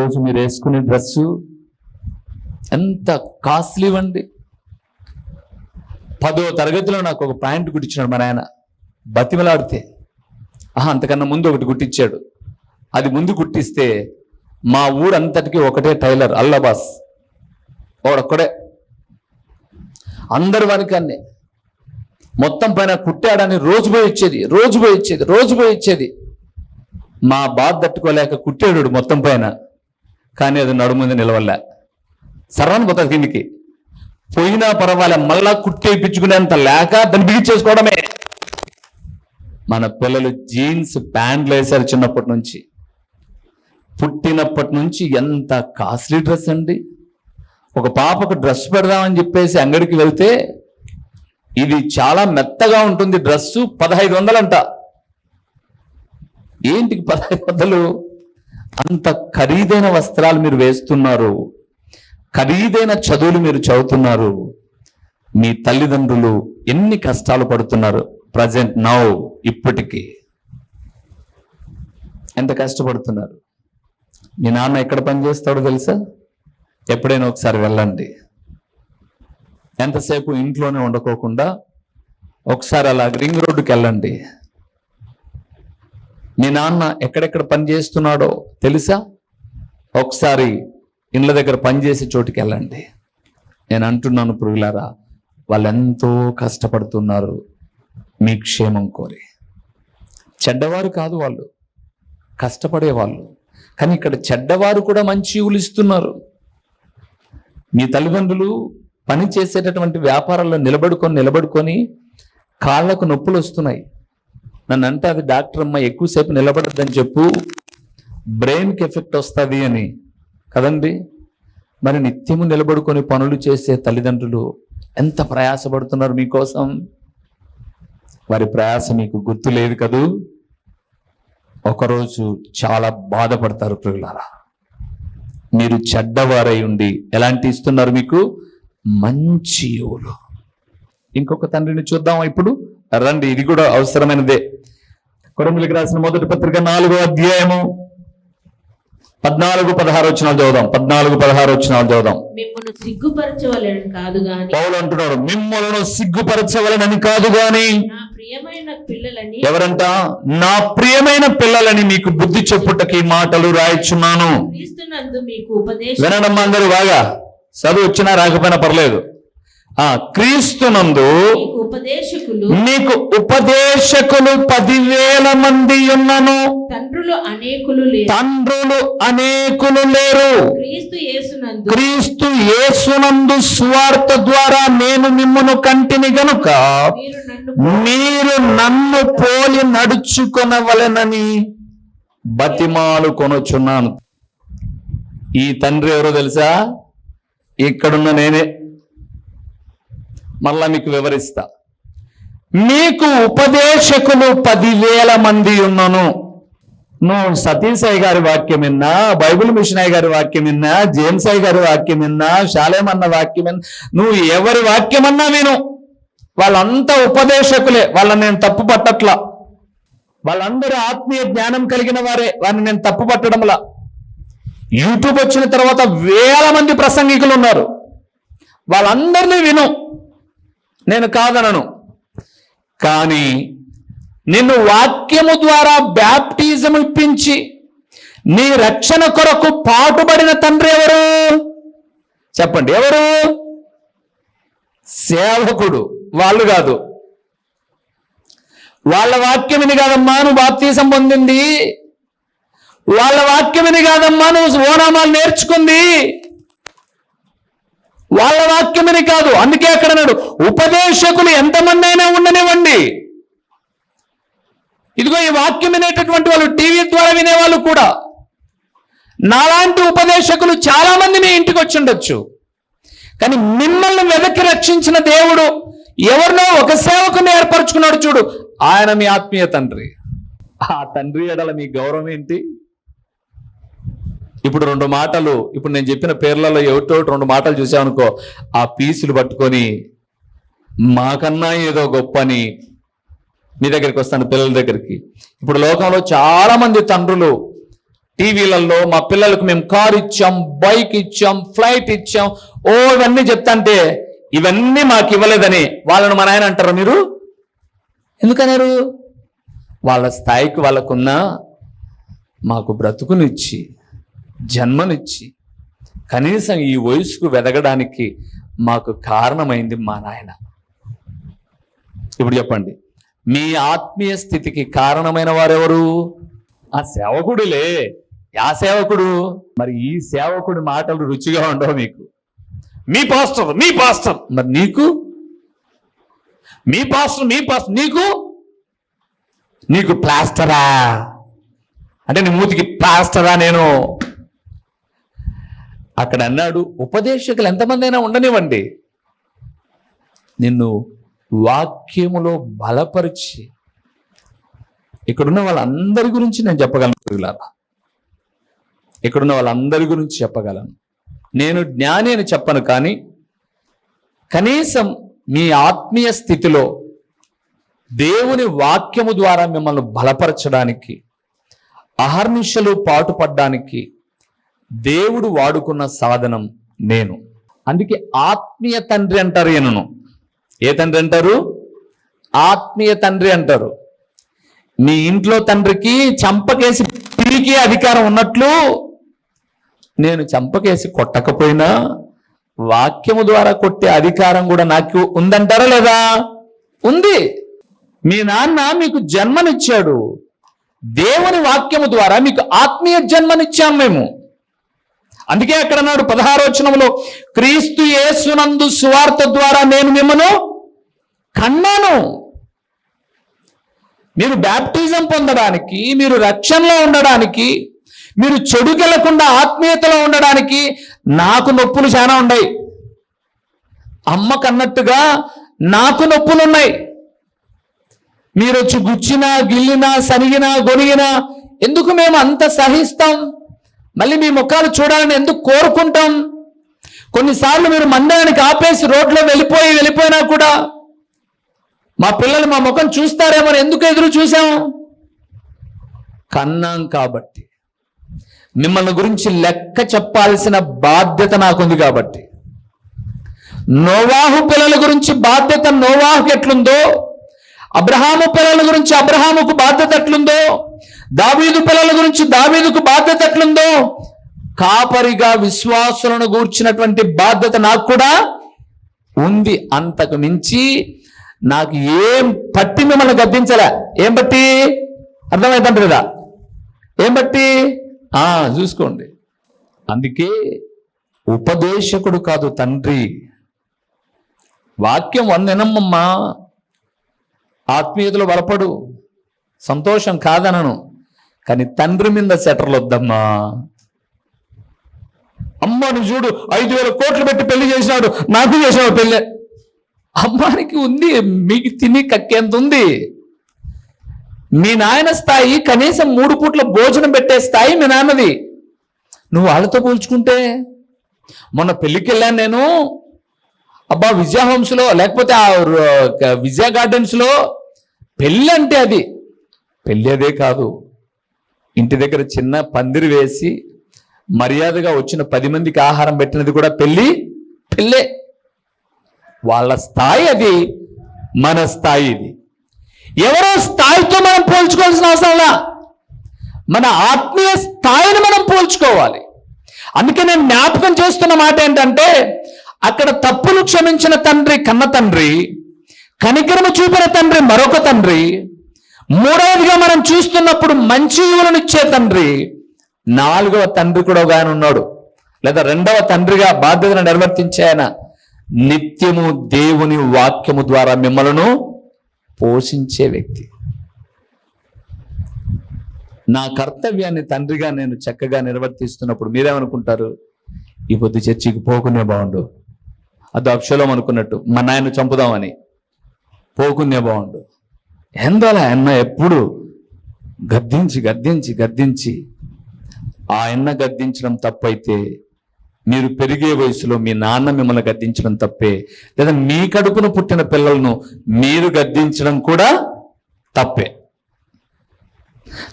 ఈరోజు మీరు వేసుకునే డ్రెస్సు? ఎంత కాస్ట్లీ అండి పదో తరగతిలో నాకు ఒక ప్యాంట్ కుట్టించినాడు మా నాయన. బతిమలాడితే. ఆహా అంతకన్నా ముందు ఒకటి కుట్టించాడు. అది ముందు కుట్టిస్తే మా ఊరంతటికి ఒకటే టైలర్ అల్లబాస్. వాడొక్కడే. అందరు వనికన్నే. మొత్తం పైన కుట్టాడని రోజు పోయి ఇచ్చేది రోజు పోయి ఇచ్చేది రోజు పోయి ఇచ్చేది. మా బాధ తట్టుకోలేక కుట్టాడు మొత్తం పైన. కానీ అది నడుముంది నిలవలే. సర్వాన్ని పోతుంది కిందికి. పోయినా పర్వాలే మళ్ళా కుట్టేపించుకునేంత లేక దాన్ని బిగించేసుకోవడమే మన పిల్లలు జీన్స్ ప్యాంట్లు వేశారు చిన్నప్పటి నుంచి. పుట్టినప్పటి నుంచి ఎంత కాస్ట్లీ డ్రెస్ అండి. ఒక పాపకు డ్రెస్ పెడదామని చెప్పేసి అంగడికి వెళ్తే ఇది చాలా మెత్తగా ఉంటుంది డ్రెస్సు పదహైదు వందలంట. ఏంటికి పదహైదు వందలు? అంత ఖరీదైన వస్త్రాలు మీరు వేస్తున్నారు. ఖరీదైన చదువులు మీరు చదువుతున్నారు. మీ తల్లిదండ్రులు ఎన్ని కష్టాలు పడుతున్నారు ప్రజెంట్ నౌ ఇప్పటికీ. ఎంత కష్టపడుతున్నారు? మీ నాన్న ఎక్కడ పని చేస్తాడో తెలుసా? ఎప్పుడైనా ఒకసారి వెళ్ళండి. ఎంతసేపు ఇంట్లోనే ఉండకోకుండా ఒకసారి అలా రింగ్ రోడ్డుకి వెళ్ళండి. మీ నాన్న ఎక్కడెక్కడ పని చేస్తున్నాడో తెలుసా? ఒకసారి ఇండ్ల దగ్గర పనిచేసే చోటుకి వెళ్ళండి. నేను అంటున్నాను పురుగులారా వాళ్ళు ఎంతో కష్టపడుతున్నారు. మీ క్షేమం కోరి. చెడ్డవారు కాదు వాళ్ళు కష్టపడే వాళ్ళు కానీ ఇక్కడ చెడ్డవారు కూడా మంచి ఉలిస్తున్నారు మీ తల్లిదండ్రులు పని చేసేటటువంటి వ్యాపారాల్లో నిలబడుకొని నిలబడుకొని కాళ్ళకు నొప్పులు వస్తున్నాయి. నన్ను అంటే అది డాక్టర్ అమ్మ ఎక్కువసేపు నిలబడద్దని చెప్పు. బ్రెయిన్కి ఎఫెక్ట్ వస్తుంది అని. కదండి? మరి నిత్యము నిలబడుకొని పనులు చేసే తల్లిదండ్రులు ఎంత ప్రయాసపడుతున్నారు మీకోసం? వారి ప్రయాస మీకు గుర్తు లేదు కదూ? ఒకరోజు చాలా బాధపడతారు ప్రియులారా. మీరు చెడ్డవారై ఉండి ఎలాంటి ఇస్తున్నారు మీకు? మంచి యువులు ఇంకొక తండ్రిని చూద్దాం ఇప్పుడు? రండి ఇది కూడా అవసరమైనదే. కొరంగులకు రాసిన మొదటి పత్రిక నాలుగో అధ్యాయము పద్నాలుగు పదహారు వచ్చినాలు చదువుదాం. పద్నాలుగు పదహారు వచ్చినాలు చదువుదాం. మిమ్మల్ని సిగ్గుపరచవలని కాదు గాని పౌలు అంటున్నాడు మిమ్మల్ని సిగ్గుపరచవలనని కాదు గాని ప్రియమైన పిల్లలని ఎవరంట? నా ప్రియమైన పిల్లలని మీకు బుద్ధి చెప్పుటకి మాటలు రాయిచున్నాను. క్రీస్తునందు మీకు ఉపదేశం వినడం అందరూ బాగా. చదువు వచ్చినా రాకపోయినా పర్లేదు. ఆ క్రీస్తునందు మీకు ఉపదేశకులు మీకు ఉపదేశకులు పదివేల మంది ఉన్నను. తండ్రులు అనేకులు లేరు. తండ్రులు అనేకులు లేరు. క్రీస్తు యేసునందు స్వార్థ ద్వారా నేను మిమ్మను కంటిని గనుక మీరు నన్ను మీరు నన్ను పోలి నడుచుకొనవలెనని బతిమాలు కొనుచున్నాను. ఈ తండ్రి ఎవరో తెలుసా? ఇక్కడున్న నేనే. మళ్ళా మీకు వివరిస్తా. మీకు ఉపదేశకులు పదివేల మంది ఉన్నను. నువ్వు సతీష్ అయ్య గారి వాక్యం విన్నా బైబిల్ మిషన్ అయ్య గారి వాక్యం విన్నా జేమ్స్ అయ్య గారి వాక్యం విన్నా శాలేమన్న వాక్యం విన్నా నువ్వు ఎవరి వాక్యమన్నా విను. వాళ్ళంతా ఉపదేశకులే వాళ్ళని నేను తప్పు పట్టట్లా. వాళ్ళందరూ ఆత్మీయ జ్ఞానం కలిగిన వారే వారిని నేను తప్పు పట్టడంలా. యూట్యూబ్ వచ్చిన తర్వాత వేల మంది ప్రసంగికులు ఉన్నారు. వాళ్ళందరినీ విను. నేను కాదనను. కానీ నిన్ను వాక్యము ద్వారా బ్యాప్టిజం ఇప్పించి నీ రక్షణ కొరకు పాటుపడిన తండ్రి ఎవరు? చెప్పండి ఎవరు? సేవకుడు. వాళ్ళు కాదు. వాళ్ళ వాక్యమిని కాదమ్మా నువ్వు బాప్తీసం పొందింది. వాళ్ళ వాక్యమిని కాదమ్మా నువ్వు ఓనామాలు నేర్చుకుంది. వాళ్ళ వాక్యమని కాదు. అందుకే అక్కడ అన్నాడు ఉపదేశకులు ఎంతమంది అయినా ఉండనివ్వండి. ఇదిగో ఈ వాక్యం వినేటటువంటి వాళ్ళు టీవీ ద్వారా వినేవాళ్ళు కూడా. నాలాంటి ఉపదేశకులు చాలా మంది మీ ఇంటికి వచ్చి ఉండొచ్చు. కానీ మిమ్మల్ని వెదకి రక్షించిన దేవుడు ఎవరినో ఒక సేవకుని ఏర్పరచుకున్నాడు చూడు ఆయన మీ ఆత్మీయ తండ్రి. ఆ తండ్రి ఎడల మీ గౌరవం ఏంటి? ఇప్పుడు రెండు మాటలు ఇప్పుడు నేను చెప్పిన పేర్లలో ఎవటో రెండు మాటలు చూసామనుకో ఆ పీసులు పట్టుకొని మాకన్నా ఏదో గొప్ప అని మీ దగ్గరికి వస్తాను పిల్లల దగ్గరికి. ఇప్పుడు లోకంలో చాలా మంది తండ్రులు టీవీలలో మా పిల్లలకు మేము కారు ఇచ్చాం బైక్ ఇచ్చాం ఫ్లైట్ ఇచ్చాం ఓ ఇవన్నీ చెప్తాంటే ఇవన్నీ మాకు ఇవ్వలేదని వాళ్ళను మా ఆయన అంటారు మీరు? ఎందుకన్నారు? వాళ్ళ స్థాయికి వాళ్ళకున్న మాకు బ్రతుకునిచ్చి జన్మనిచ్చి కనీసం ఈ వయసుకు వెదగడానికి మాకు కారణమైంది మా నాయన. ఇప్పుడు చెప్పండి. మీ ఆత్మీయ స్థితికి కారణమైన వారెవరు? ఆ సేవకుడులే. ఆ సేవకుడు. మరి ఈ సేవకుడి మాటలు రుచిగా ఉండవు మీకు. మీ పాస్టర్ మీ పాస్టర్. మరి నీకు? మీ పాస్టర్ మీ పాస్టర్. నీకు? నీకు ప్లాస్టరా? అంటే నీ మూతికి ప్లాస్టరా నేను? అక్కడ అన్నాడు ఉపదేశకులు ఎంతమంది అయినా ఉండనివ్వండి నిన్ను వాక్యములో బలపరిచి ఇక్కడున్న వాళ్ళందరి గురించి నేను చెప్పగలను ప్రియులారా. ఇక్కడున్న వాళ్ళందరి గురించి చెప్పగలను నేను జ్ఞాని అని చెప్పను కానీ కనీసం మీ ఆత్మీయ స్థితిలో దేవుని వాక్యము ద్వారా మిమ్మల్ని బలపరచడానికి అహర్నిశలు పాటుపడ్డానికి దేవుడు వాడుకున్న సాధనం నేను. అందుకే ఆత్మీయ తండ్రి అంటారు ఈయనను. ఏ తండ్రి అంటారు? ఆత్మీయ తండ్రి అంటారు. మీ ఇంట్లో తండ్రికి చంపకేసి పీకే అధికారం ఉన్నట్లు నేను చంపకేసి కొట్టకపోయినా వాక్యము ద్వారా కొట్టే అధికారం కూడా నాకు ఉందంటారా లేదా? ఉంది. మీ నాన్న మీకు జన్మనిచ్చాడు. దేవుని వాక్యము ద్వారా మీకు ఆత్మీయ జన్మనిచ్చాం మేము. అందుకే అక్కడ అన్నాడు పదహారోచనంలో క్రీస్తు యేసునందు సువార్త ద్వారా నేను మిమ్మను కన్నాను. మీరు బ్యాప్టిజం పొందడానికి మీరు రక్షణలో ఉండడానికి మీరు చెడుకెళ్ళకుండా ఆత్మీయతలో ఉండడానికి నాకు నొప్పులు చాలా ఉన్నాయి. అమ్మ కన్నట్టుగా నాకు నొప్పులు ఉన్నాయి మీరు వచ్చి గుచ్చినా గిల్లినా సనిగినా గొనిగినా ఎందుకు మేము అంత సహిస్తాం? మళ్ళీ మీ ముఖాలు చూడాలని ఎందుకు కోరుకుంటాం? కొన్నిసార్లు మీరు మందిరానికి ఆపేసి రోడ్లో వెళ్ళిపోయి వెళ్ళిపోయినా కూడా మా పిల్లలు మా ముఖం చూస్తారేమో ఎందుకు ఎదురు చూసాము కన్నాం కాబట్టి. మిమ్మల్ని గురించి లెక్క చెప్పాల్సిన బాధ్యత నాకుంది కాబట్టి. నోవాహు పిల్లల గురించి బాధ్యత నోవాహుకి ఎట్లుందో అబ్రహాము పిల్లల గురించి అబ్రహాముకు బాధ్యత ఎట్లుందో దావీదు పిల్లల గురించి దావీదుకు బాధ్యత ఎట్లుందో? కాపరిగా విశ్వాసులను గూర్చినటువంటి బాధ్యత నాకు కూడా ఉంది. అంతకు మించి నాకు ఏం పట్టి మిమ్మల్ని గద్దించలే. ఏం బట్టి అర్థమైందంట కదా? ఏం బట్టి ఆ చూసుకోండి. అందుకే ఉపదేశకుడు కాదు తండ్రి. వాక్యం వందనమ్మమ్మా. ఆత్మీయతలో బలపడు. సంతోషం కాదనను. కానీ తండ్రి మీద సెటర్లు వద్దమ్మా. అమ్మను చూడు ఐదు వేల కోట్లు పెట్టి పెళ్ళి చేసినాడు. నాకు చేసాడు పెళ్ళి అమ్మానికి ఉంది మీకు తిని కక్కేంత ఉంది? మీ నాయన స్థాయి కనీసం మూడు పూట్ల భోజనం పెట్టే స్థాయి మీ నాన్నది. నువ్వు వాళ్ళతో పోల్చుకుంటే మొన్న పెళ్ళికి వెళ్ళాను నేను. అబ్బా విజయ హోమ్స్లో లేకపోతే ఆ విజయ గార్డెన్స్లో పెళ్ళి అంటే అది. పెళ్ళి అదే కాదు. ఇంటి దగ్గర చిన్న పందిరి వేసి మర్యాదగా వచ్చిన పది మందికి ఆహారం పెట్టినది కూడా పెళ్ళి పెళ్ళే. వాళ్ళ స్థాయి అది మన స్థాయి ఇది. ఎవరో స్థాయితో మనం పోల్చుకోవాల్సిన అవసరంలా మన ఆత్మీయ స్థాయిని మనం పోల్చుకోవాలి. అందుకే నేను జ్ఞాపకం చేస్తున్న మాట ఏంటంటే అక్కడ తప్పులు క్షమించిన తండ్రి కన్న తండ్రి కనికరము చూపిన తండ్రి మరొక తండ్రి మూడవదిగా మనం చూస్తున్నప్పుడు మంచి ఇచ్చే తండ్రి నాలుగవ తండ్రి కూడా ఒక ఆయన ఉన్నాడు. లేదా రెండవ తండ్రిగా బాధ్యతను నిర్వర్తించే ఆయన నిత్యము దేవుని వాక్యము ద్వారా మిమ్మలను పోషించే వ్యక్తి. నా కర్తవ్యాన్ని తండ్రిగా నేను చక్కగా నిర్వర్తిస్తున్నప్పుడు మీరేమనుకుంటారు? ఈ పొద్దు చర్చికి పోకునే బాగుండు అది అక్షలం అనుకున్నట్టు మా నాయన చంపుదామని. పోకునే బాగుండు ఎందోలా అన్న ఎప్పుడు గద్దించి గద్దించి గద్దించి ఆ ఎన్న గద్దించడం తప్పైతే మీరు పెరిగే వయసులో మీ నాన్న మిమ్మల్ని గద్దించడం తప్పే. లేదా మీ కడుపున పుట్టిన పిల్లలను మీరు గద్దించడం కూడా తప్పే.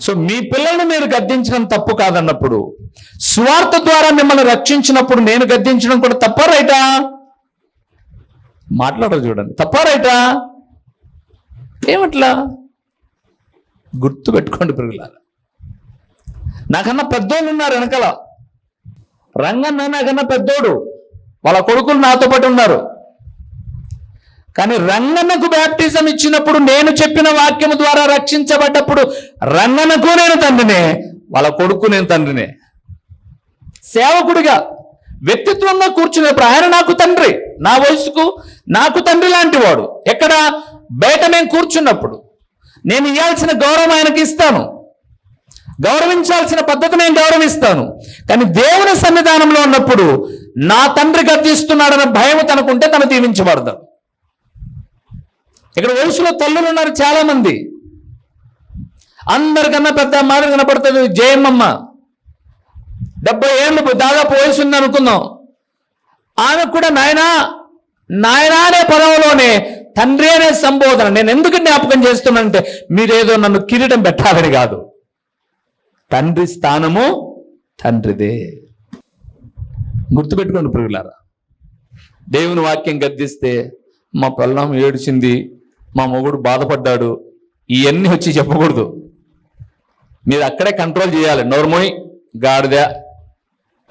సో మీ పిల్లలను మీరు గద్దించడం తప్పు కాదన్నప్పుడు స్వార్థ ద్వారా మిమ్మల్ని రక్షించినప్పుడు నేను గద్దించడం కూడా తప్ప రైటా? మాట్లాడరు చూడండి. తప్ప రైటా? ఏమట్లా? గుర్తు పెట్టుకోండి పిరుగులారా నాకన్నా పెద్దోళ్ళు ఉన్నారు వెనకాల. రంగన్న నాకన్నా పెద్దోడు. వాళ్ళ కొడుకులు నాతో పాటు ఉన్నారు. కానీ రంగన్నకు బ్యాప్టిజం ఇచ్చినప్పుడు నేను చెప్పిన వాక్యము ద్వారా రక్షించబడ్డప్పుడు రంగన్నకు నేను తండ్రినే వాళ్ళ కొడుకు నేను తండ్రినే. సేవకుడిగా వ్యక్తిత్వంగా కూర్చునేప్పుడు ఆయన నాకు తండ్రి. నా వయసుకు నాకు తండ్రి లాంటి వాడు ఎక్కడ? బయట మేము కూర్చున్నప్పుడు నేను ఇవ్వాల్సిన గౌరవం ఆయనకి ఇస్తాను. గౌరవించాల్సిన పద్ధతి నేను గౌరవిస్తాను. కానీ దేవుని సన్నిధానంలో ఉన్నప్పుడు నా తండ్రి గద్దిస్తున్నాడన్న భయం తనకుంటే తను దీవించబడతాడు ఇక్కడ వయసులో తల్లులు ఉన్నారు చాలా మంది అందరికన్నా పెద్ద మాట కనపడుతుంది జయమ్మమ్మ. డెబ్బై ఏళ్ళు దాదాపు వయసు ఉంది అనుకుందాం ఆమెకు కూడా నాయనా నాయనా అనే పదంలోనే తండ్రి అనే సంబోధన నేను ఎందుకు జ్ఞాపకం చేస్తున్నానంటే మీరేదో నన్ను కిరీటం పెట్టాలని కాదు. తండ్రి స్థానము తండ్రిదే. గుర్తుపెట్టుకోండి పురుగులారా దేవుని వాక్యం గద్దిస్తే మా పిల్లం ఏడిచింది మా మొగుడు బాధపడ్డాడు ఇవన్నీ వచ్చి చెప్పకూడదు. మీరు అక్కడే కంట్రోల్ చేయాలి. నోర్మోయ్ గాడిద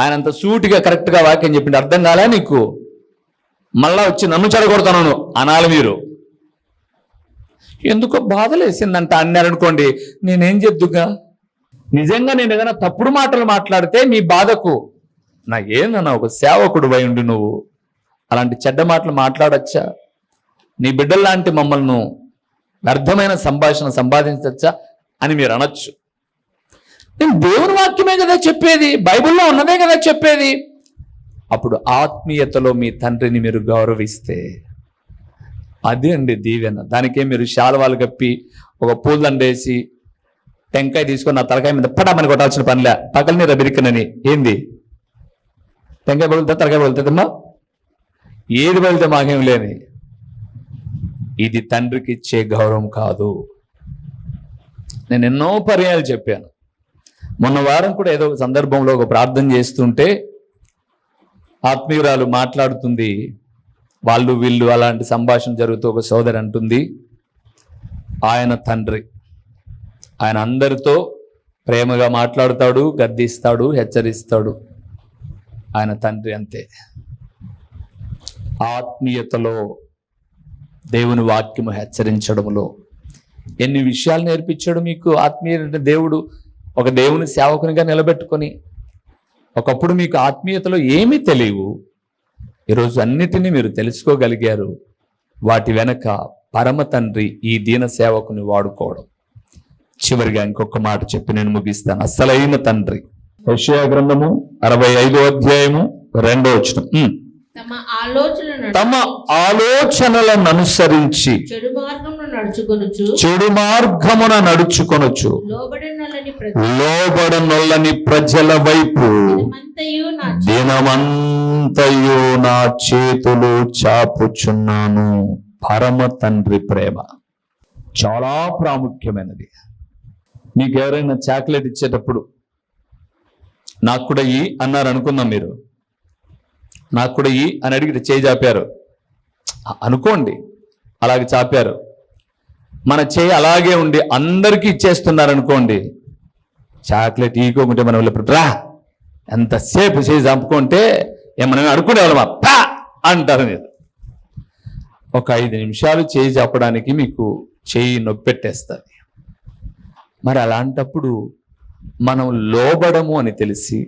ఆయన అంత సూటిగా కరెక్ట్గా వాక్యం చెప్పింది అర్థం కాలే నీకు. మళ్ళా వచ్చి నన్ను చెడగొడతాను అనాలి మీరు. ఎందుకో బాధలేసిందంట అన్నారనుకోండి నేనేం చెప్తుగా నిజంగా నేను ఏదైనా తప్పుడు మాటలు మాట్లాడితే మీ బాధకు నా ఏందన్నా ఒక సేవకుడు అయి ఉండి నువ్వు? అలాంటి చెడ్డ మాటలు మాట్లాడచ్చా? నీ బిడ్డల్లాంటి మమ్మల్ని వ్యర్థమైన సంభాషణ సంపాదించచ్చా అని మీరు అనొచ్చు. నేను దేవుని వాక్యమే కదా చెప్పేది బైబిల్లో ఉన్నదే కదా చెప్పేది. అప్పుడు ఆత్మీయతలో మీ తండ్రిని మీరు గౌరవిస్తే అదే అండి దీవెన. దానికే మీరు శాలువాలు కప్పి ఒక పూలండేసి టెంకాయ తీసుకొని నా తలకాయ మీద పటామని కొట్టాల్సిన పనిలే. పగలని రబిరికనని ఏంది? టెంకాయ పగులుతా తలకాయ పగులుతుందమ్మా ఏది పగిలితే మాకేం లేని. ఇది తండ్రికి ఇచ్చే గౌరవం కాదు. నేను ఎన్నో పర్యాయాలు చెప్పాను. మొన్న వారం కూడా ఏదో ఒక సందర్భంలో ఒక ప్రార్థన చేస్తుంటే ఆత్మీయురాలు మాట్లాడుతుంది. వాళ్ళు వీళ్ళు అలాంటి సంభాషణ జరుగుతూ ఒక సోదరి అంటుంది. ఆయన తండ్రి. ఆయన అందరితో ప్రేమగా మాట్లాడుతాడు గద్దిస్తాడు హెచ్చరిస్తాడు. ఆయన తండ్రి అంతే. ఆత్మీయతలో దేవుని వాక్యము హెచ్చరించడంలో ఎన్ని విషయాలు నేర్పించాడు మీకు ఆత్మీయ దేవుడు? ఒక దేవుని సేవకునిగా నిలబెట్టుకొని ఒకప్పుడు మీకు ఆత్మీయతలో ఏమీ తెలియవు. ఈరోజు అన్నిటినీ మీరు తెలుసుకోగలిగారు. వాటి వెనక పరమ తండ్రి ఈ దీన సేవకుని వాడుకోవడం. చివరిగా ఇంకొక మాట చెప్పి నేను ముగిస్తాను. అసలైన తండ్రి. యెషయా గ్రంథము అరవై ఐదో అధ్యాయము రెండో వచనం. తమ ఆలోచనలను అనుసరించి చెడు నడుచుకొనుచు మార్గమున నడుచుకొనొచ్చు లోబడనొల్లని ప్రజల. వైపు దినమంతయు నా చేతులు చాపుచున్నాను. పరమ తండ్రి ప్రేమ. చాలా ప్రాముఖ్యమైనది. మీకు ఎవరైనా చాక్లెట్ ఇచ్చేటప్పుడు నాకు కూడా ఈ అన్నారు అనుకుందాం మీరు. నాకు కూడా ఈ అని అడిగి చేయి చాపారు. అనుకోండి అలాగే చాపారు. మన చేయి అలాగే ఉండి అందరికీ ఇచ్చేస్తున్నారు అనుకోండి చాక్లెట్ ఈకోకుంటే మనం వెళ్ళినప్పుడు రా ఎంతసేపు చేయి చంపుకుంటే ఏమన్నా అనుకునేవాళ్ళమా పా! అంటారు నేను ఒక ఐదు నిమిషాలు చేయి చెప్పడానికి మీకు చేయి నొప్పెట్టేస్తుంది మరి అలాంటప్పుడు మనం లోబడము అని తెలిసి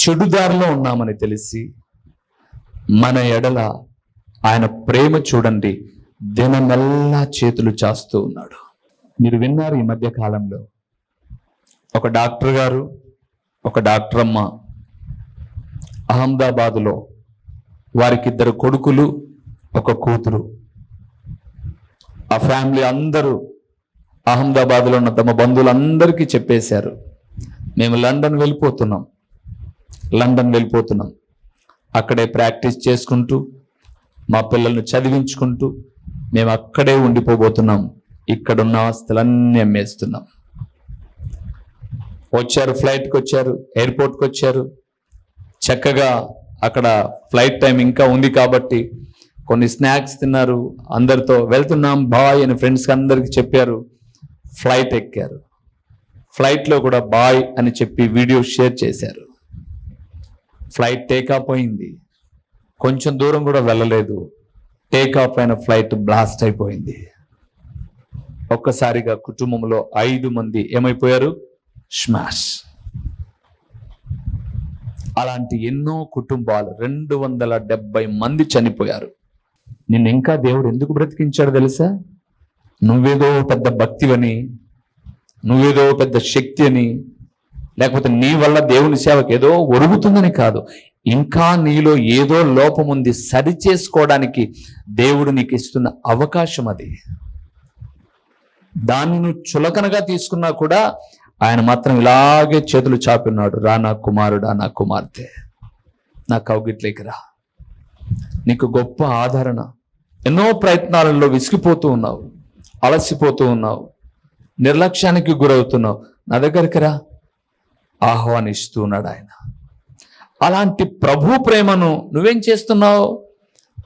చెడుదారిలో ఉన్నామని తెలిసి మన ఎడల ఆయన ప్రేమ చూడండి దినమెల్లా చేతులు చాస్తూ ఉన్నాడు. మీరు విన్నారు ఈ మధ్య కాలంలో. ఒక డాక్టర్ గారు ఒక డాక్టర్ అమ్మ అహ్మదాబాద్లో వారికి ఇద్దరు కొడుకులు ఒక కూతురు. ఆ ఫ్యామిలీ అందరూ అహ్మదాబాద్లో ఉన్న తమ బంధువులందరికీ చెప్పేశారు మేము లండన్ వెళ్ళిపోతున్నాం. లండన్ వెళ్ళిపోతున్నాం. అక్కడే ప్రాక్టీస్ చేసుకుంటూ మా పిల్లల్ని చదివించుకుంటూ మేము అక్కడే ఉండిపోబోతున్నాం. ఇక్కడున్న ఆస్తులన్నీ అమ్మేస్తున్నాం. వచ్చారు ఫ్లైట్కి వచ్చారు ఎయిర్పోర్ట్కి వచ్చారు. చక్కగా అక్కడ ఫ్లైట్ టైం ఇంకా ఉంది కాబట్టి కొన్ని స్నాక్స్ తిన్నారు. అందరితో వెళ్తున్నాం. బాయ్ అని ఫ్రెండ్స్కి అందరికీ చెప్పారు. ఫ్లైట్ ఎక్కారు. ఫ్లైట్లో కూడా బాయ్ అని చెప్పి వీడియో షేర్ చేశారు. ఫ్లైట్ టేకాఫ్ అయింది. కొంచెం దూరం కూడా వెళ్ళలేదు. టేకాఫ్ అయిన ఫ్లైట్ బ్లాస్ట్ అయిపోయింది. ఒక్కసారిగా కుటుంబంలో ఐదు మంది ఏమైపోయారు? స్మాష్. అలాంటి ఎన్నో కుటుంబాలు రెండు వందల డెబ్బై మంది చనిపోయారు. నిన్ను ఇంకా దేవుడు ఎందుకు బ్రతికించాడు తెలుసా? నువ్వేదో పెద్ద భక్తివని నువ్వేదో పెద్ద శక్తి అని లేకపోతే నీ వల్ల దేవుని సేవకు ఏదో ఒరుగుతుందని కాదు. ఇంకా నీలో ఏదో లోపం ఉంది. సరి చేసుకోవడానికి దేవుడు నీకు ఇస్తున్న అవకాశం అది. దాన్ని నువ్వు చులకనగా తీసుకున్నా కూడా ఆయన మాత్రం ఇలాగే చేతులు చాపి ఉన్నాడు. రా నా కుమారుడా నా కుమార్తె. నా కౌగిట్లేకి రా. నీకు గొప్ప ఆదరణ. ఎన్నో ప్రయత్నాలలో విసిగిపోతూ ఉన్నావు. అలసిపోతూ ఉన్నావు. నిర్లక్ష్యానికి గురవుతున్నావు. నా దగ్గరికి రా. ఆహ్వానిస్తూ ఉన్నాడు ఆయన. అలాంటి ప్రభు ప్రేమను నువ్వేం చేస్తున్నావు?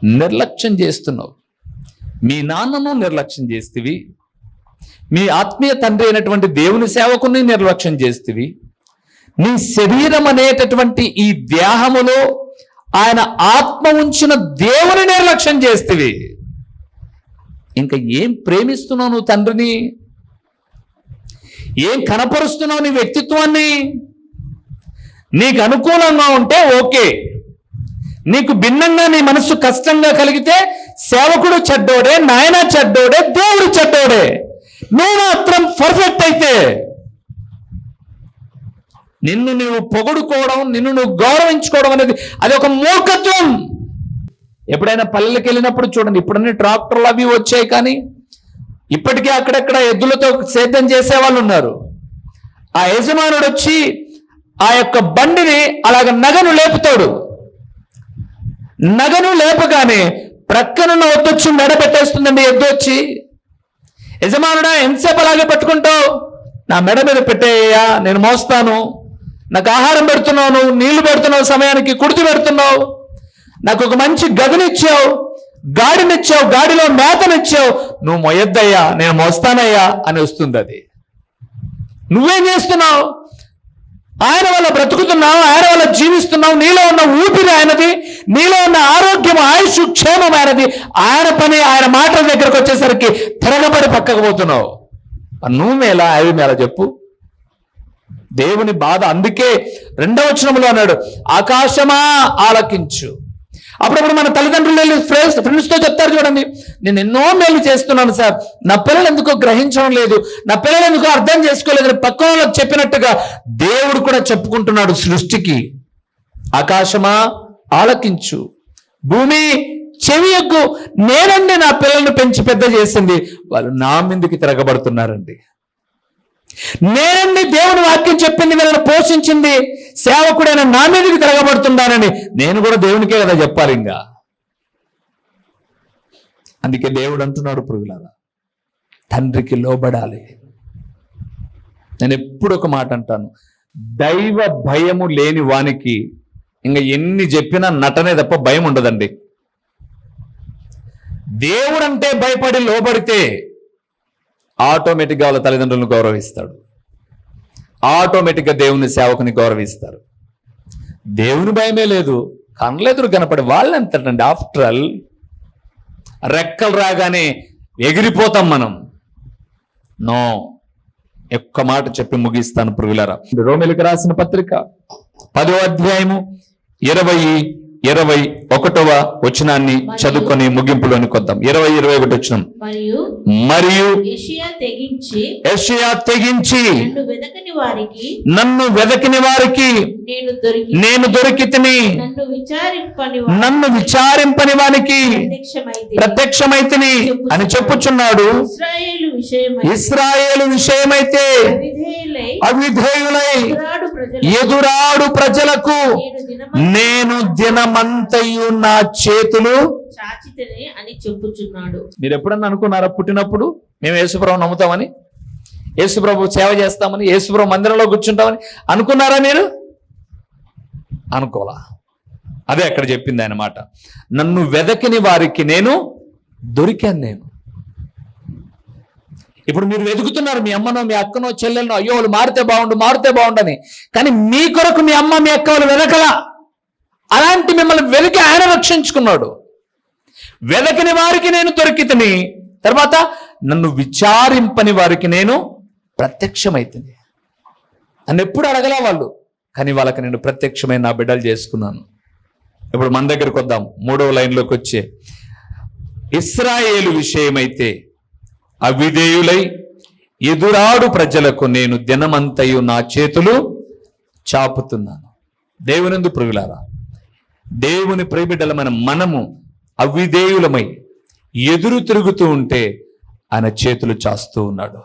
నిర్లక్ష్యం చేస్తున్నావు. మీ నాన్నను నిర్లక్ష్యం చేస్తేవి. మీ ఆత్మీయ తండ్రి అయినటువంటి దేవుని సేవకుని నిర్లక్ష్యం చేస్తేవి. నీ శరీరం అనేటటువంటి ఈ దేహములో ఆయన ఆత్మ ఉంచిన దేవుని నిర్లక్ష్యం చేస్తేవి. ఇంకా ఏం ప్రేమిస్తున్నావు నువ్వు తండ్రిని? ఏం కనపరుస్తున్నావు నీ వ్యక్తిత్వాన్ని? నీకు అనుకూలంగా ఉంటే ఓకే. నీకు భిన్నంగా నీ మనసు కష్టంగా కలిగితే సేవకుడు చెడ్డోడే నాయన చెడ్డోడే దేవుడు చెడ్డోడే. నువ్వు మాత్రం పర్ఫెక్ట్ అయితే నిన్ను నువ్వు పొగుడుకోవడం నిన్ను నువ్వు గౌరవించుకోవడం అనేది అది ఒక మూర్ఖత్వం. ఎప్పుడైనా పల్లెలకు వెళ్ళినప్పుడు చూడండి ఇప్పుడన్నీ ట్రాక్టర్లు అవి వచ్చాయి కానీ ఇప్పటికే అక్కడక్కడ ఎద్దులతో సేద్యం చేసే వాళ్ళు ఉన్నారు. ఆ యజమానుడు వచ్చి ఆ యొక్క బండిని అలాగ నగను లేపుతాడు. నగను లేపగానే ప్రక్కనున్న వద్దొచ్చి మెడ పెట్టేస్తుందండి ఎద్దు వచ్చి యజమానుడా ఎంతసేపు అలాగే పట్టుకుంటావు? నా మెడ మీద పెట్టేయ్యా నేను మోస్తాను. నాకు ఆహారం పెడుతున్నావు నువ్వు నీళ్ళు పెడుతున్నావు సమయానికి కుడితి పెడుతున్నావు. నాకు ఒక మంచి గదినిచ్చావు గాడినిచ్చావు గాడిలో మేతనిచ్చావు. నువ్వు మొయ్యద్దయ్యా నేను మోస్తానయ్యా అని వస్తుంది అది నువ్వేం చేస్తున్నావు? ఆయన వల్ల బ్రతుకుతున్నావు ఆయన వల్ల జీవిస్తున్నావు నీలో ఉన్న ఊపిరి ఆయనది నీలో ఉన్న ఆరోగ్యం ఆయుష్ క్షేమం ఆయనది. ఆయన పని ఆయన మాటల దగ్గరకు వచ్చేసరికి తిరగబడి పక్కకు పోతున్నావు. నువ్వు మేలా అవి మేలా చెప్పు. దేవుని బాధ అందుకే రెండవ వచనంలో అన్నాడు ఆకాశమా ఆలకించు. అప్పుడప్పుడు మన తల్లిదండ్రులు వెళ్ళి ఫ్రెండ్స్ ఫ్రెండ్స్తో చెప్తారు చూడండి. నేను ఎన్నో మేలు చేస్తున్నాను సార్. నా పిల్లలు ఎందుకో గ్రహించడం లేదు. నా పిల్లలు ఎందుకో అర్థం చేసుకోలేదు పక్కన వాళ్ళకి చెప్పినట్టుగా దేవుడు కూడా చెప్పుకుంటున్నాడు సృష్టికి. ఆకాశమా? ఆలకించు. భూమి చెవి యొక్క నేనండి నా పిల్లల్ని పెంచి పెద్ద చేసింది. వాళ్ళు నా మీదకి తిరగబడుతున్నారండి. నేనండి దేవుని వాక్యం చెప్పింది వీళ్ళని పోషించింది సేవకుడైన నా మీదకి తిరగబడుతున్నానని నేను కూడా దేవునికే కదా చెప్పాలి ఇంకా. అందుకే దేవుడు అంటున్నాడు పురుగులారా తండ్రికి లోబడాలి. నేను ఎప్పుడు ఒక మాట అంటాను దైవ భయము లేని వానికి ఇంకా ఎన్ని చెప్పినా నటనే తప్ప భయం ఉండదండి. దేవుడంటే భయపడి లోబడితే ఆటోమేటిక్గా వాళ్ళ తల్లిదండ్రులను గౌరవిస్తాడు. ఆటోమేటిక్గా దేవుని సేవకుని గౌరవిస్తారు. దేవుని భయమే లేదు. కనలేదురు కనపడి వాళ్ళు ఎంతటండి ఆఫ్టర్ ఆల్ రెక్కలు రాగానే ఎగిరిపోతాం మనం. నో ఒక్క మాట చెప్పి ముగిస్తాను పురుగులారా రోమిలకు రాసిన పత్రిక పదో అధ్యాయము ఇరవై ఇరవై ఒకటవ వచనాన్ని చదువుకొని ముగింపులోని కొద్దాం ఇరవై ఇరవై ఒకటి వచనం. మరియు తెగించి నన్ను వెదకని వారికి నేను దొరికి నన్ను విచారింపని వానికి ప్రత్యక్షమైతే ప్రత్యక్షమైతిని. అని చెప్పుచున్నాడు. ఇస్రాయేలు విషయమై ఇస్రాయేలు విషయమైతే అవిధేయులై ఎదురాడు ప్రజలు ఎదురాడు ప్రజలకు. నేను దినమ నేను దినమంతయు నా చేతులు చాచితనే అని చెప్పుచున్నాడు. మీరు ఎప్పుడన్నా అనుకున్నారా? పుట్టినప్పుడు మేము యేసుప్రభు నమ్ముతామని యేసుప్రభు సేవ చేస్తామని యేసుప్రభు మందిరంలో కూర్చుంటామని అనుకున్నారా మీరు? అనుకోలా అదే అక్కడ చెప్పింది ఆయన మాట. నన్ను వెదకని వారికి నేను దొరికాను నేను. ఇప్పుడు మీరు వెతుకుతున్నారు మీ అమ్మనో మీ అక్కనో చెల్లెలనో అయ్యో వాళ్ళు మారితే బాగుండు మారితే బాగుండని. కానీ మీ కొరకు మీ అమ్మ మీ అక్క వాళ్ళు వెనకలా అలాంటి మిమ్మల్ని వెలికి ఆయన రక్షించుకున్నాడు. వెదకని వారికి నేను దొరికితని. తర్వాత నన్ను విచారింపని వారికి నేను ప్రత్యక్షమైతుంది నన్ను ఎప్పుడు అడగలే వాళ్ళు కానీ వాళ్ళకి నేను ప్రత్యక్షమైన నా బిడ్డలు చేసుకున్నాను. ఇప్పుడు మన దగ్గరకు వద్దాం మూడవ లైన్లోకి వచ్చే ఇస్రాయేలు విషయమైతే అవిధేయులై ఎదురాడు ప్రజలకు నేను దినమంతయు నా చేతులు చాపుతున్నాను. దేవునందు ప్రియులారా దేవుని ప్రియబిడ్డలమైన మనము అవిధేయులమై ఎదురు తిరుగుతూ ఉంటే ఆయన చేతులు చాస్తూ ఉన్నాడు.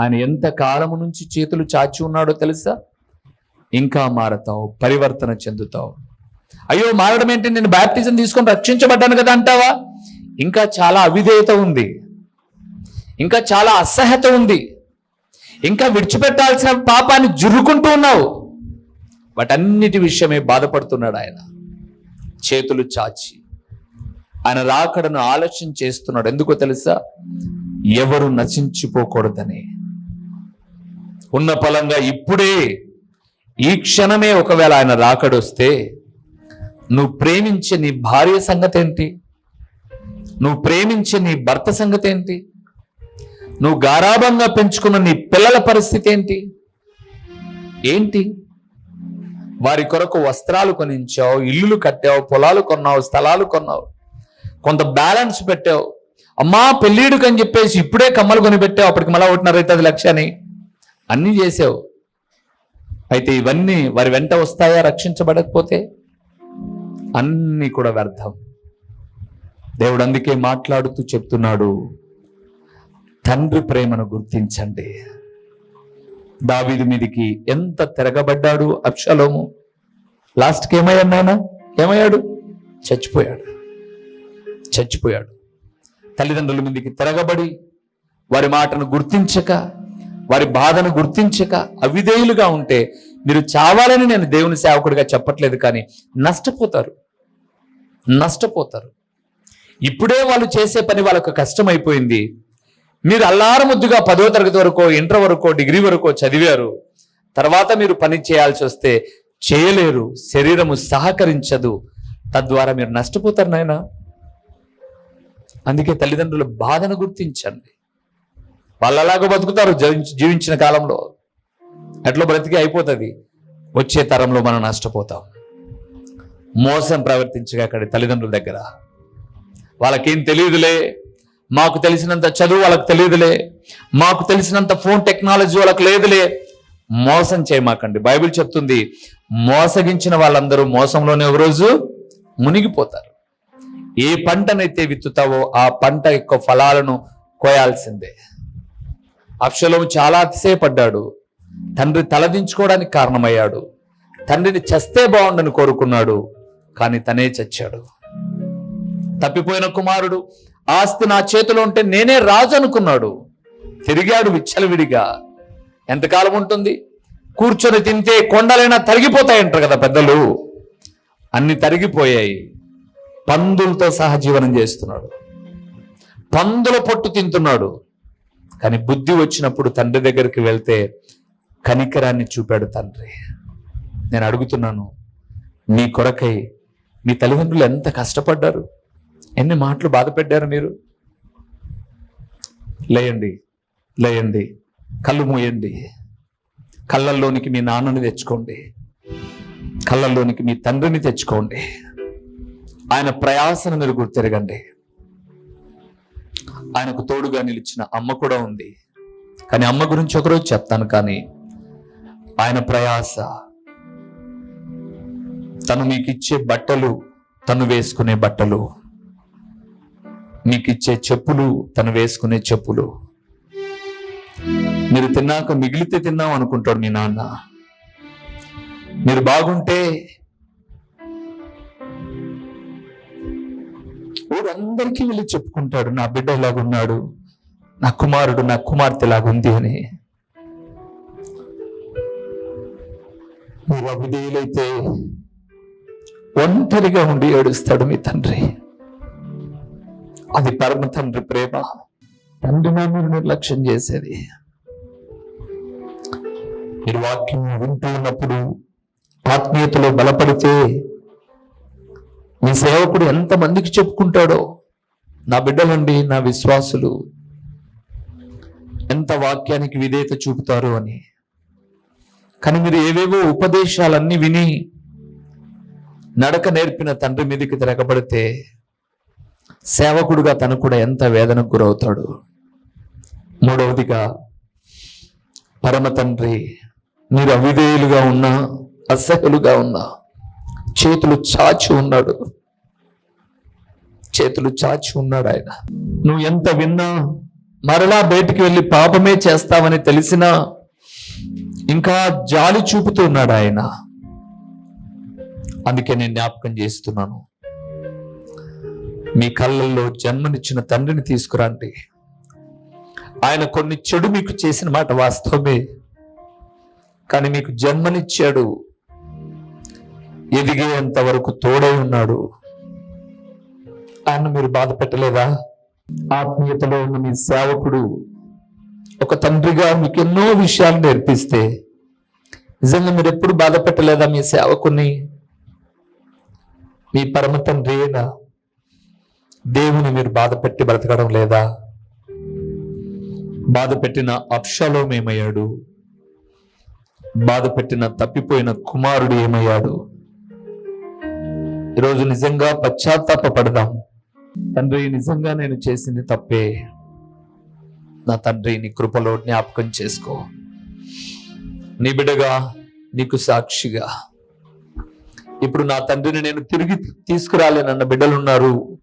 ఆయన ఎంత కాలము నుంచి చేతులు చాచి ఉన్నాడో తెలుసా? ఇంకా మారతావు పరివర్తన చెందుతావు. అయ్యో మారడం ఏంటి? నేను బ్యాప్టిజం తీసుకొని రక్షించబడ్డాను కదా అంటావా? ఇంకా చాలా అవిధేయత ఉంది. ఇంకా చాలా అసహ్యత ఉంది. ఇంకా విడిచిపెట్టాల్సిన పాపాన్ని జురుకుంటూ ఉన్నావు. వాటన్నిటి విషయమే బాధపడుతున్నాడు ఆయన. చేతులు చాచి. ఆయన రాకడను ఆలోచన చేస్తున్నాడు. ఎందుకో తెలుసా? ఎవరు నశించిపోకూడదని. ఉన్న ఫలంగా ఇప్పుడే ఈ క్షణమే ఒకవేళ ఆయన రాకడొస్తే నువ్వు ప్రేమించే నీ భార్య సంగతి ఏంటి నువ్వు ప్రేమించే నీ భర్త సంగతి ఏంటి నువ్వు గారాభంగా పెంచుకున్న నీ పిల్లల పరిస్థితి ఏంటి? ఏంటి? వారి కొరకు వస్త్రాలు కొనించావు ఇల్లులు కట్టావు పొలాలు కొన్నావు స్థలాలు కొన్నావు కొంత బ్యాలెన్స్ పెట్టావు. అమ్మా పెళ్ళిడుకు అని చెప్పేసి ఇప్పుడే కమ్మలు కొని పెట్టావు అప్పటికి మళ్ళా ఒకటిన్నర అది లక్ష్యాన్ని అన్నీ చేసావు. అయితే ఇవన్నీ వారి వెంట వస్తాయా రక్షించబడకపోతే? అన్నీ కూడా వ్యర్థం. దేవుడు అందుకే మాట్లాడుతూ చెప్తున్నాడు తండ్రి ప్రేమను గుర్తించండి. దావీదు మీదికి ఎంత తిరగబడ్డాడు అప్షలోము లాస్ట్కి ఏమయ్యాడు నాయన? ఏమయ్యాడు? చచ్చిపోయాడు. చచ్చిపోయాడు. తల్లిదండ్రుల మీదకి తిరగబడి వారి మాటను గుర్తించక వారి బాధను గుర్తించక అవిధేయులుగా ఉంటే మీరు చావాలని నేను దేవుని సేవకుడిగా చెప్పట్లేదు కానీ నష్టపోతారు. నష్టపోతారు. ఇప్పుడే వాళ్ళు చేసే పని వాళ్ళకు కష్టమైపోయింది. మీరు అల్లారు ముద్దుగా పదో తరగతి వరకు ఇంటర్ వరకు డిగ్రీ వరకు చదివారు తర్వాత మీరు పని చేయాల్సి వస్తే చేయలేరు శరీరము సహకరించదు తద్వారా మీరు నష్టపోతారు నాయనా. అందుకే తల్లిదండ్రుల బాధను గుర్తించండి. వాళ్ళు అలాగ బతుకుతారు జీవించి- జీవించిన కాలంలో. ఎట్లా బ్రతికి అయిపోతుంది. వచ్చే తరంలో మనం నష్టపోతాం. మోసం ప్రవర్తించగా అక్కడ తల్లిదండ్రుల దగ్గర. వాళ్ళకేం తెలియదులే. మాకు తెలిసినంత చదువు వాళ్ళకి తెలియదులే. మాకు తెలిసినంత ఫోన్ టెక్నాలజీ వాళ్ళకి లేదులే. మోసం చేయమాకండి. బైబిల్ చెప్తుంది మోసగించిన వాళ్ళందరూ మోసంలోనే ఒకరోజు మునిగిపోతారు. ఏ పంటనైతే విత్తుతావో ఆ పంట యొక్క ఫలాలను కోయాల్సిందే. అప్షలోము చాలా అతిశయపడ్డాడు. తండ్రి తలదించుకోవడానికి కారణమయ్యాడు. తండ్రిని చస్తే బాగుండని కోరుకున్నాడు కానీ తనే చచ్చాడు. తప్పిపోయిన కుమారుడు ఆస్తి నా చేతిలో ఉంటే నేనే రాజు అనుకున్నాడు. తిరిగాడు విచ్చలవిడిగా. ఎంతకాలం ఉంటుంది? కూర్చొని తింటే కొండలైనా తరిగిపోతాయంటారు కదా పెద్దలు. అన్ని తరిగిపోయాయి. పందులతో సహజీవనం చేస్తున్నాడు. పందుల పొట్టు తింటున్నాడు. కానీ బుద్ధి వచ్చినప్పుడు తండ్రి దగ్గరికి వెళ్తే కనికరాన్ని చూపాడు తండ్రి. నేను అడుగుతున్నాను మీ కొరకై మీ తల్లిదండ్రులు ఎంత కష్టపడ్డారు? ఎన్ని మాటలు బాధ పెట్టారు మీరు? లేయండి లేయండి కళ్ళు మూయండి. కళ్ళల్లోనికి మీ నాన్నని తెచ్చుకోండి. కళ్ళల్లోనికి మీ తండ్రిని తెచ్చుకోండి. ఆయన ప్రయాసను మీరు గుర్తెరగండి. ఆయనకు తోడుగా నిలిచిన అమ్మ కూడా ఉంది. కానీ అమ్మ గురించి ఒకరోజు చెప్తాను కానీ ఆయన ప్రయాస. తను మీకు ఇచ్చే బట్టలు తను వేసుకునే బట్టలు. నీకు ఇచ్చే చెప్పులు తను వేసుకునే చెప్పులు. మీరు తిన్నాక మిగిలితే తిన్నాం అనుకుంటాడు మీ నాన్న. మీరు బాగుంటే ఊరందరికీ వెళ్ళి చెప్పుకుంటాడు నా బిడ్డ ఇలాగున్నాడు నా కుమారుడు నా కుమార్తె ఇలాగుంది అని. మీరు అవిధేయులైతే ఒంటరిగా ఉండి ఏడుస్తాడు మీ తండ్రి. అది పరమ తండ్రి ప్రేమ. తండ్రిని మీరు నిర్లక్ష్యం చేసేది. మీరు వాక్యం వింటూ ఉన్నప్పుడు ఆత్మీయతలో బలపడితే మీ సేవకుడు ఎంతమందికి చెప్పుకుంటాడో నా బిడ్డలండి నా విశ్వాసులు ఎంత వాక్యానికి విధేయత చూపుతారు అని. కానీ మీరు ఏవేవో ఉపదేశాలన్నీ విని నడక నేర్పిన తండ్రి మీదకి తిరగబడితే సేవకుడుగా తను కూడా ఎంత వేదనకు గురవుతాడు. మూడవదిగా పరమ తండ్రి మీరు అవిధేయులుగా ఉన్నా అసహ్యులుగా ఉన్నా చేతులు చాచి ఉన్నాడు. చేతులు చాచి ఉన్నాడు ఆయన. నువ్వు ఎంత విన్నా మరలా బయటికి వెళ్ళి పాపమే చేస్తావని తెలిసినా ఇంకా జాలి చూపుతున్నాడు ఆయన. అందుకే నేను జ్ఞాపకం చేస్తున్నాను. మీ కళ్ళల్లో జన్మనిచ్చిన తండ్రిని తీసుకురండి ఆయన కొన్ని చెడు మీకు చేసిన మాట వాస్తవమే. కానీ మీకు జన్మనిచ్చాడు. ఎదిగేంత వరకు తోడై ఉన్నాడు. ఆయన మీరు బాధ పెట్టలేదా? ఆత్మీయతలో ఉన్న మీ సేవకుడు ఒక తండ్రిగా మీకు ఎన్నో విషయాలు నేర్పిస్తే నిజంగా మీరు ఎప్పుడు బాధ పెట్టలేదా మీ సేవకుని మీ పరమ తండ్రి అయినా దేవుని మీరు బాధ పెట్టి బ్రతకడం లేదా? బాధ పెట్టిన అప్షలో ఏమయ్యాడు బాధ పెట్టిన తప్పిపోయిన కుమారుడు ఏమయ్యాడు? ఈరోజు నిజంగా పశ్చాత్తాప పడదాం తండ్రి నిజంగా నేను చేసింది తప్పే. నా తండ్రి నీ కృపలో జ్ఞాపకం చేసుకో. నీ బిడ్డగా నీకు సాక్షిగా. ఇప్పుడు నా తండ్రిని నేను తిరిగి తీసుకురాలేనన్న బిడ్డలున్నారు.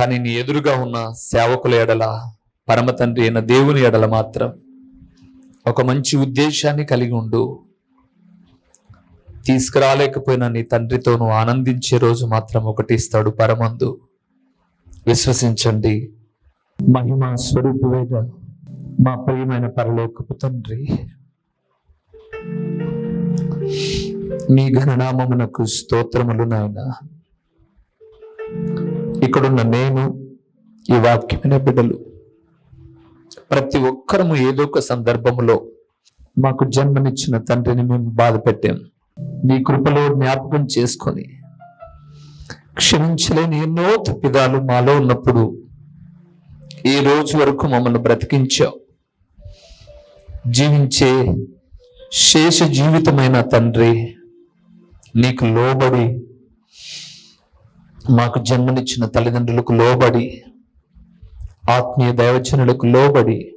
కానీ నీ ఎదురుగా ఉన్న సేవకుల ఎడల పరమ తండ్రి అయిన దేవుని ఎడల మాత్రం ఒక మంచి ఉద్దేశాన్ని కలిగి ఉండు. తీసుకురాలేకపోయినా నీ తండ్రితోనూ ఆనందించే రోజు మాత్రం ఒకటి ఇస్తాడు పరమందు. విశ్వసించండి. మహిమ స్వరూపువేద మా ప్రియమైన పరలోకపు తండ్రి మీ ఘననామమునకు స్తోత్రములు నాయన. ఇక్కడున్న నేను ఈ వాక్యమైన బిడ్డలు ప్రతి ఒక్కరము ఏదో ఒక సందర్భములో మాకు జన్మనిచ్చిన తండ్రిని మేము బాధ పెట్టాం. నీ కృపలో జ్ఞాపకం చేసుకొని క్షమించలేని ఎన్నో తప్పిదాలు మాలో ఉన్నప్పుడు ఈ రోజు వరకు మమ్మల్ని బ్రతికించావు. జీవించే శేష జీవితమైన తండ్రి నీకు లోబడి మాకు జన్మనిచ్చిన తల్లిదండ్రులకు లోబడి ఆత్మీయ దైవజనులకు లోబడి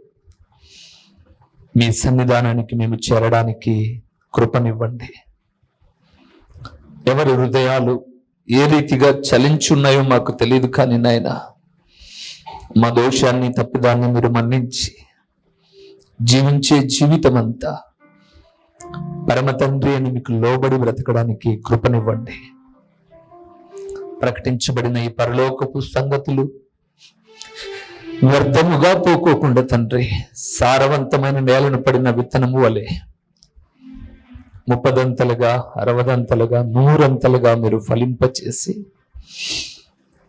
మీ సన్నిధానానికి మేము చేరడానికి కృపనివ్వండి. ఎవరి హృదయాలు ఏ రీతిగా చలించున్నాయో మాకు తెలియదు కానీ నాయన మా దోషాన్ని తప్పిదాన్ని మీరు మన్నించి జీవించే జీవితం అంతా పరమ తండ్రి అని మీకు లోబడి బ్రతకడానికి కృపనివ్వండి. ప్రకటించబడిన ఈ పరలోకపు సంగతులు వ్యర్థముగా పోకోకుండా తండ్రి సారవంతమైన నేలను పడిన విత్తనము వలె ముప్పదంతలుగా అరవదంతలుగా నూరంతలుగా మీరు ఫలింపచేసి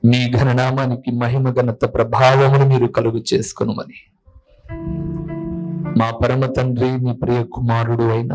మీ ఘననామానికి మహిమ ఘనత ప్రభావమును మీరు కలుగు చేసుకునమని. మా పరమ తండ్రి మీ ప్రియ కుమారుడు అయిన